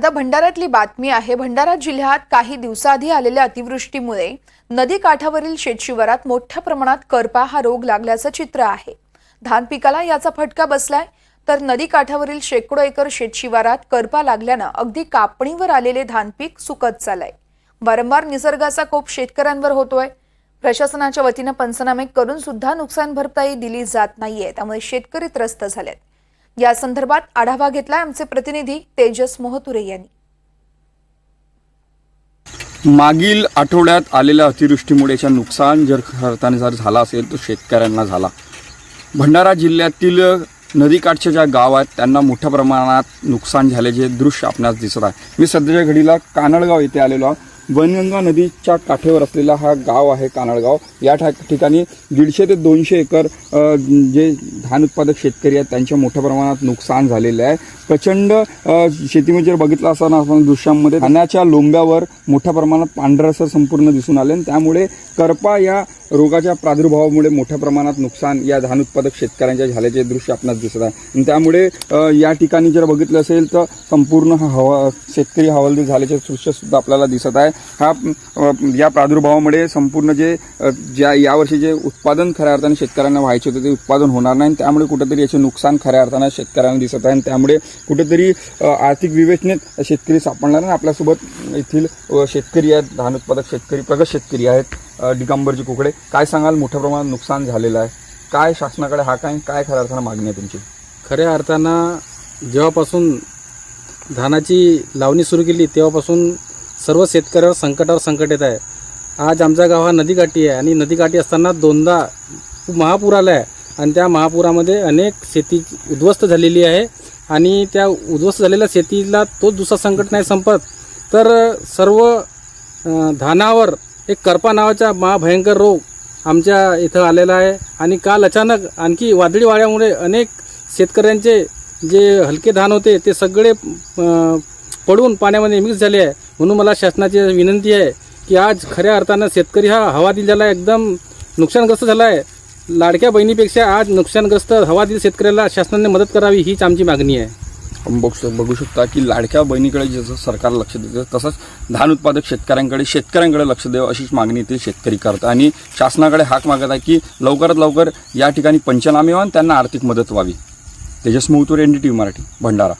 आता भंडाऱ्यातली बातमी आहे. भंडारा जिल्ह्यात काही दिवसाआधी आलेल्या अतिवृष्टीमुळे नदी काठावरील शेतशिवारात मोठ्या प्रमाणात करपा हा रोग लागल्याचं चित्र आहे. धान पिकाला याचा फटका बसलाय तर नदी काठावरील शेकडो एकर शेतशिवारात करपा लागल्यानं अगदी कापणीवर आलेले धान पीक सुकत चाललंय. वारंवार निसर्गाचा कोप शेतकऱ्यांवर होतोय. प्रशासनाच्या वतीनं पंचनामे करून सुद्धा नुकसान भरपाई दिली जात नाहीये त्यामुळे शेतकरी त्रस्त झालेत. या संदर्भात आढावा घेतलाय आमचे प्रतिनिधी तेजस मोहतुरे यांनी. मागील आठवड्यात आलेल्या अतिवृष्टीमुळेच्या नुकसान जर खरताने जर झाला असेल तर शेतकऱ्यांना झाला. भंडारा जिल्ह्यातील नदीकाठच्या ज्या गाव आहेत त्यांना मोठ्या प्रमाणात नुकसान झाल्याचे दृश्य आपणास दिसत आहे. मी सध्याच्या घडीला कानडगाव येथे आलेलो आहे. वनगंगा नदीच्या काठेवर असलेला हा गाव आहे कानडगाव. या ठा ठिकाणी दीडशे ते दोनशे एकर जे धान उत्पादक शेतकरी आहेत त्यांच्या मोठ्या प्रमाणात नुकसान झालेलं आहे. प्रचंड शेतीमध्ये जर बघितलं असताना आपण दृश्यांमध्ये धान्याच्या लोंब्यावर मोठ्या प्रमाणात पांढरसर संपूर्ण दिसून आले आणि त्यामुळे करपा या रोगाच्या प्रादुर्भावामुळे मोठ्या प्रमाणात नुकसान या धान उत्पादक शेतकऱ्यांच्या झाल्याचे दृश्य आपणास दिसत आहे. आणि त्यामुळे या ठिकाणी जर बघितलं असेल तर संपूर्ण हा हवा शेतकरी हवालदिल झाल्याचे दृश्यसुद्धा आपल्याला दिसत आहे. हा या प्रादुर्भावामुळे संपूर्ण जे ज्या यावर्षी जे उत्पादन खऱ्या अर्थाने शेतकऱ्यांना व्हायचे होते ते उत्पादन होणार नाही त्यामुळे कुठेतरी याचे नुकसान खऱ्या अर्थानं शेतकऱ्यांना दिसत आहे आणि त्यामुळे कुठेतरी आर्थिक विवेचनेत शेतकरी सापडणार आणि आपल्यासोबत येथील शेतकरी आहेत धान उत्पादक शेतकरी प्रगत शेतकरी आहेत अ, दिगंबरजी कुकडे. काय सांगाल? मोठ्या प्रमाणात नुकसान झालेलं आहे. काय शासनाकडे हा काय काय खऱ्या अर्थानं मागणी आहे तुमची? खऱ्या अर्थानं जेव्हापासून धानाची लावणी सुरू केली तेव्हापासून सर्व शेतकऱ्यावर संकटावर संकट येत आहे. आज आमचा गाव हा नदीकाठी आहे आणि नदीकाठी असताना दोनदा महापूर आला आहे आणि त्या महापुरामध्ये अनेक शेती उद्ध्वस्त झालेली आहे आणि त्या उद्ध्वस्त झालेल्या शेतीला तोच दुसरा संकट नाही संपत. तर सर्व धानावर एक करपा नावाचा महाभयंकर रोग आमच्या इथं आलेला आहे आणि काल अचानक आणखी वादळी वाऱ्यामुळे अनेक शेतकऱ्यांचे जे हलके धान होते ते सगळे पडून पाण्यामध्ये मिक्स झाले आहे. म्हणून मला शासनाची विनंती आहे की आज खऱ्या अर्थानं शेतकरी हा हवादिल झाला एकदम नुकसानग्रस्त झाला आहे लाडक्या बहिणीपेक्षा आज नुकसानग्रस्त हवादिल शेतकऱ्याला शासनाने मदत करावी हीच आमची मागणी आहे. आपण बघू शक- बघू शकता की लाडक्या बहिणीकडे जसं सरकार लक्ष देतं तसंच धान उत्पादक शेतकऱ्यांकडे शेतकऱ्यांकडे लक्ष द्यावं अशीच मागणी ते शेतकरी करतात. आणि शासनाकडे हाक मागत आहे की लवकरात लवकर या ठिकाणी पंचनामे व्हावे त्यांना आर्थिक मदत व्हावी. Tejas Mohtur N D T V Marathi Bhandara.